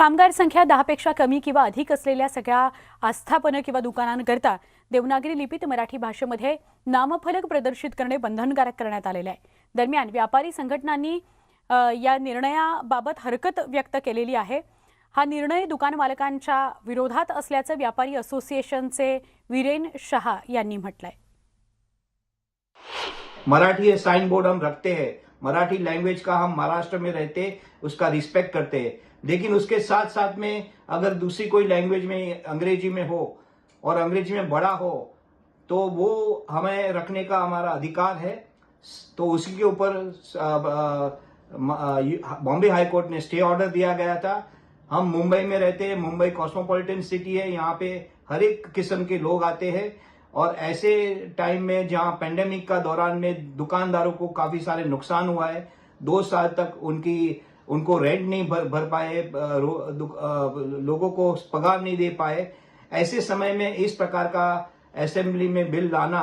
कामगार संख्या दहापेक्षा कमी किंवा अधिक असलेल्या सगळ्या आस्थापनं किंवा दुकानांकरता देवनागरी लिपीत मराठी भाषेमध्ये नामफलक प्रदर्शित करणे बंधनकारक करण्यात आलेलं आहे. दरम्यान व्यापारी संघटनांनी या निर्णयाबाबत हरकत व्यक्त केलेली आहे. हा निर्णय दुकान मालकांच्या विरोधात असल्याचं व्यापारी असोसिएशनचे वीरेन शहा यांनी म्हटलंय. मराठी साइन बोर्ड हम रखते हैं. मराठी लैंग्वेज का हम महाराष्ट्र में रहते उसका रिस्पेक्ट करते हैं. लेकिन उसके साथ साथ में अगर दूसरी कोई लैंग्वेज में, अंग्रेज़ी में हो और अंग्रेज़ी में बड़ा हो तो वो हमें रखने का हमारा अधिकार है। तो उसी के ऊपर बॉम्बे हाई कोर्ट ने स्टे ऑर्डर दिया गया था। हम मुंबई में रहते हैं, मुंबई कॉस्मोपॉलिटन सिटी है, यहाँ पे हर एक किस्म के लोग आते हैं। और ऐसे टाइम में जहाँ पेंडेमिक का दौरान में दुकानदारों को काफ़ी सारे नुकसान हुआ है, दो साल तक उनकी उनको रेंट नहीं भर, भर पाए लोगों को पगार नहीं दे पाए। ऐसे समय में इस प्रकार का असेंबली में बिल लाना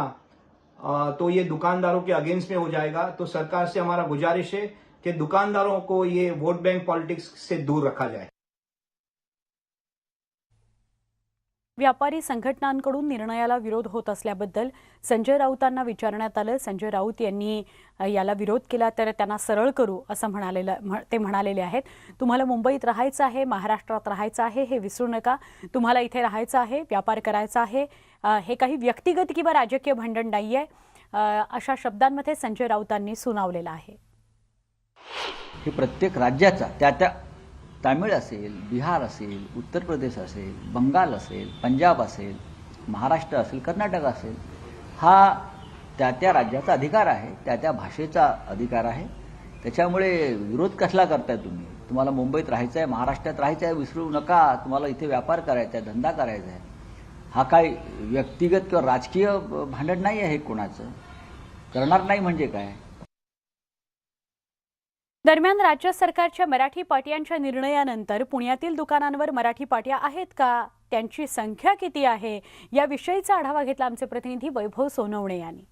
तो ये दुकानदारों के अगेंस्ट में हो जाएगा। तो सरकार से हमारा गुजारिश है कि दुकानदारों को ये वोट बैंक पॉलिटिक्स से दूर रखा जाए। व्यापारी संघटनांकडून निर्णयाला विरोध होत असल्याबद्दल संजय राऊतांना विचारण्यात आलं. संजय राऊत यांनी याला विरोध केला तर त्यांना सरळ करू असं म्हणालेलं ते म्हणालेले आहेत. तुम्हाला मुंबईत राहायचं आहे महाराष्ट्रात राहायचं आहे हे विसरू नका. तुम्हाला इथे राहायचं आहे व्यापार करायचा आहे. हे काही व्यक्तिगत किंवा राजकीय भांडण नाही आहे. अशा शब्दांमध्ये संजय राऊतांनी सुनावलेलं आहे. हे प्रत्येक राज्याचा त्या त्या तामिळ असेल बिहार असेल उत्तर प्रदेश असेल बंगाल असेल पंजाब असेल महाराष्ट्र असेल कर्नाटक असेल हा त्या त्या राज्याचा अधिकार आहे त्या त्या भाषेचा अधिकार आहे. त्याच्यामुळे विरोध कसला करताय तुम्ही? तुम्हाला मुंबईत राहायचं आहे महाराष्ट्रात राहायचं आहे विसरू नका. तुम्हाला इथे व्यापार करायचा आहे धंदा करायचा आहे हा काय व्यक्तिगत किंवा राजकीय भांडण नाही आहे कोणाचं? करणार नाही म्हणजे काय? दरम्यान राज्य सरकारच्या मराठी पाट्यांच्या निर्णयानंतर पुण्यातील दुकानांवर मराठी पाट्या आहेत का? त्यांची संख्या किती आहे? याविषयीचा आढावा घेतला आमचे प्रतिनिधी वैभव सोनवणे यांनी.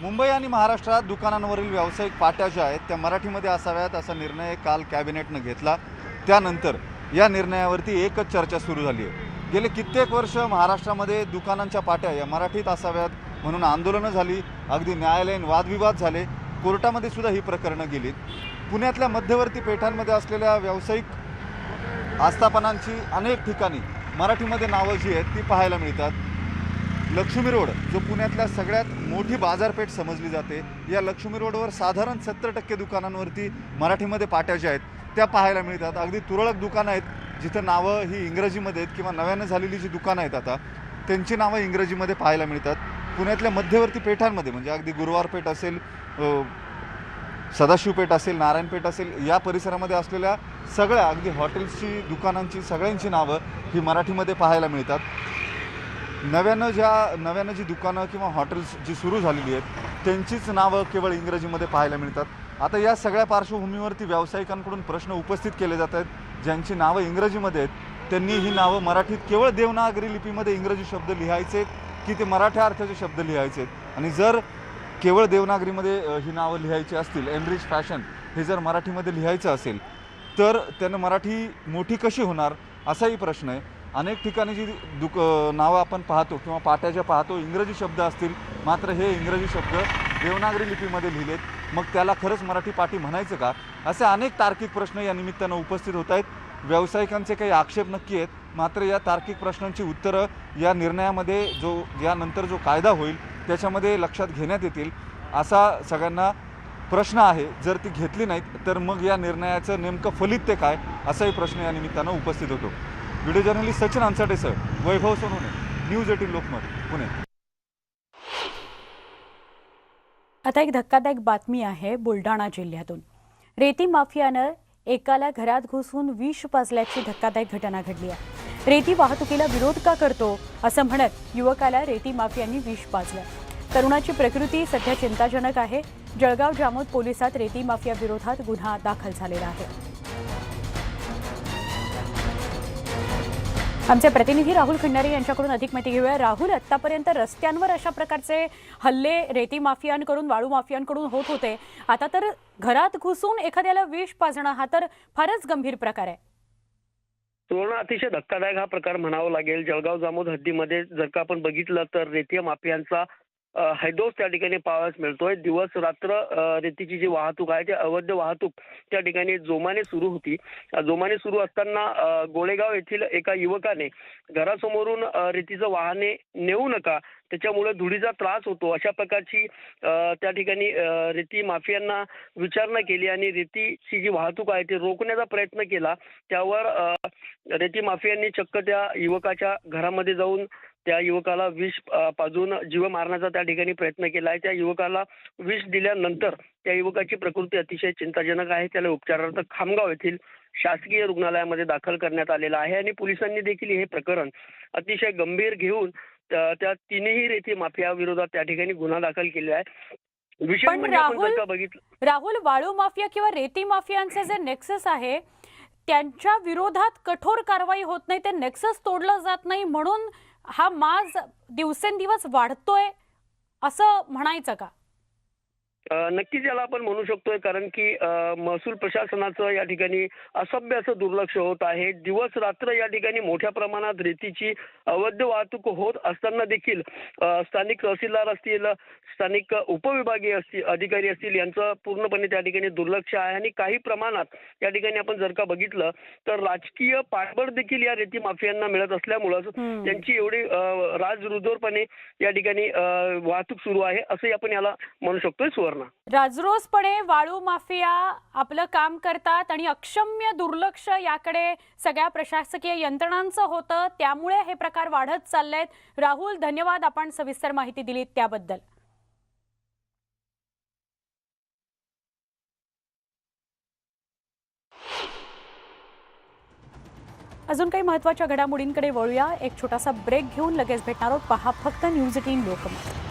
मुंबई आणि महाराष्ट्रात दुकानांवरील व्यावसायिक पाट्या ज्या आहेत त्या मराठीमध्ये असाव्यात असा निर्णय काल कॅबिनेटनं घेतला. त्यानंतर या निर्णयावरती एकच चर्चा सुरू झाली आहे. गेले कित्येक वर्ष महाराष्ट्रामध्ये दुकानांच्या पाट्या या मराठीत असाव्यात म्हणून आंदोलनं झाली. अगदी न्यायालयीन वादविवाद झाले. कोर्टामध्ये सुद्धा ही प्रकरणं गेलीत. पुण्यातल्या मध्यवर्ती पेठांमध्ये असलेल्या व्यावसायिक आस्थापनांची अनेक ठिकाणी मराठीमध्ये नावं जी आहेत ती पाहायला मिळतात. लक्ष्मी रोड जो पुण्यातल्या सगळ्यात मोठी बाजारपेठ समजली जाते या लक्ष्मी रोडवर साधारण सत्तर टक्के दुकानांवरती मराठीमध्ये पाट्या ज्या आहेत त्या पाहायला मिळतात. अगदी तुरळक दुकानं आहेत जिथं नावं ही इंग्रजीमध्ये आहेत किंवा नव्यानं झालेली जी दुकानं आहेत आता त्यांची नावं इंग्रजीमध्ये पाहायला मिळतात. पुण्यातल्या मध्यवर्ती पेठांमध्ये म्हणजे अगदी गुरुवार पेठ असेल सदाशिवपेठ असेल नारायणपेठ असेल या परिसरामध्ये असलेल्या सगळ्या अगदी हॉटेल्सची दुकानांची सगळ्यांची नावं ही मराठीमध्ये पाहायला मिळतात. नव्यानं ज्या नव्यानं जी दुकानं किंवा हॉटेल्स जी सुरू झालेली आहेत त्यांचीच नावं केवळ इंग्रजीमध्ये पाहायला मिळतात. आता या सगळ्या पार्श्वभूमीवरती व्यावसायिकांकडून प्रश्न उपस्थित केले जात आहेत. ज्यांची नावं इंग्रजीमध्ये आहेत त्यांनी ही नावं मराठीत केवळ देवनागरी लिपीमध्ये इंग्रजी शब्द लिहायचे की ते मराठ्या अर्थाचे शब्द लिहायचे आणि जर केवळ देवनागरीमध्ये ही नावं लिहायची असतील एनरिच फॅशन हे जर मराठीमध्ये लिहायचं असेल तर त्यानं मराठी मोठी कशी होणार असाही प्रश्न आहे. अनेक ठिकाणी जी दुक नावं आपण पाहतो किंवा पाट्या ज्या पाहतो इंग्रजी शब्द असतील मात्र हे इंग्रजी शब्द देवनागरी लिपीमध्ये लिहिलेत. मग त्याला खरंच मराठी पाटी म्हणायचं का? असे अनेक तार्किक प्रश्न या निमित्तानं उपस्थित होत आहेत. व्यावसायिकांचे काही आक्षेप नक्की आहेत. मात्र या तार्किक प्रश्नांची उत्तरं या निर्णयामध्ये जो यानंतर जो कायदा होईल त्याच्यामध्ये लक्षात घेण्यात येतील असा सगळ्यांना प्रश्न आहे. जर ती घेतली नाहीत तर मग या निर्णयाचं नेमकं फलित ते काय असाही प्रश्न या निमित्तानं उपस्थित होतो. व्हिडिओ जर्नलिस्ट सचिन अंसाटेसह वैभव सोनवणे न्यूज एटीन लोकमत पुणे. आता एक धक्कादायक बातमी आहे बुलढाणा जिल्ह्यातून. रेती माफियानं एकाला घरात घुसून विष पाजल्याची धक्कादायक घटना घडली आहे. रेती वाहतुकीला विरोध का करतो असं म्हणत युवकाला रेती माफियांनी विष पाजलं. तरुणाची प्रकृती सध्या चिंताजनक आहे. जळगाव जामोद पोलिसात रेती माफिया विरोधात गुन्हा दाखल झालेला आहे. आमचे प्रतिनिधी राहुल खंडारे यांच्याकडून अधिक माहिती घेऊया. राहुल आतापर्यंत रस्त्यांवर अशा प्रकारचे हल्ले रेती माफियांकडून वाळू माफियांकडून होत होते. आता तर घरात घुसून एखाद्याला विष पाजणं हा तर फारच गंभीर प्रकार आहे. सुवर्ण अतिशय धक्कादायक हा प्रकार म्हणावा लागेल. जळगाव जामोद हद्दीमध्ये जर का आपण बघितलं तर रेती माफियांचा हैदोस त्या ठिकाणी पाहावयास मिळतोय. दिवस रात्र रेतीची जी वाहतूक आहे ती अवैध वाहतूक त्या ठिकाणी जोमाने सुरू होती. जोमाने सुरू असताना गोळेगाव येथील एका युवकाने घरासमोरून रेतीचं वाहने नेऊ नका त्याच्यामुळे धुळीचा त्रास होतो. अशा प्रकारची त्या ठिकाणी रेती माफियांना विचारणा केली आणि रेतीची जी वाहतूक आहे ती रोखण्याचा प्रयत्न केला. त्यावर रेती माफियांनी चक्क त्या युवकाच्या घरामध्ये जाऊन त्या युवकाला विष पाजून जीव मारण्याचा त्या ठिकाणी प्रयत्न केला आहे. त्या युवकाला विष दिल्यानंतर त्या युवकाची प्रकृती अतिशय चिंताजनक आहे. त्याला उपचारार्थ खामगाव येथील शासकीय रुग्णालयामध्ये दाखल करण्यात आलेलं आहे आणि पोलिसांनी देखील हे प्रकरण अतिशय गंभीर घेऊन त्या तिन्ही रेती माफिया विरोधात त्या ठिकाणी गुन्हा दाखल केलेला आहे. पण म्हणजे राहुल- राहुल वाळू माफिया किंवा रेती माफियांचे जे नेक्सस आहे त्यांच्या विरोधात कठोर कारवाई होत नाही ते नेक्सस तोडलं जात नाही म्हणून हा माज दिवसेंदिवस वाढतोय असं म्हणायचं का? नक्कीच याला आपण म्हणू शकतोय कारण की महसूल प्रशासनाचं या ठिकाणी असभ्य असं दुर्लक्ष होत आहे. दिवस रात्र या ठिकाणी मोठ्या प्रमाणात रेतीची अवैध वाहतूक होत असताना देखील स्थानिक तहसीलदार असतील स्थानिक उपविभागीय असतील अधिकारी असतील यांचं पूर्णपणे त्या ठिकाणी दुर्लक्ष आहे. आणि काही प्रमाणात या ठिकाणी आपण जर का बघितलं तर राजकीय पाठबळ देखील या रेती माफियांना मिळत असल्यामुळं. त्यांची एवढी अ, राजरुदोरपणे या ठिकाणी वाहतूक सुरू आहे असंही आपण याला म्हणू शकतोय सुवर्ण. राजरोसपणे वाळू माफिया आपलं काम करतात आणि अक्षम्य दुर्लक्ष याकडे सगळ्या प्रशासकीय यंत्रणांचं होतं त्यामुळे हे प्रकार वाढत चाललेत. राहुल धन्यवाद आपण सविस्तर माहिती दिली त्याबद्दल. अजून काही महत्त्वाच्या घडामोडींकडे वळूया. एक छोटासा ब्रेक घेऊन लगेच भेटणार आहोत. पहा फक्त न्यूज एटीन लोकमत.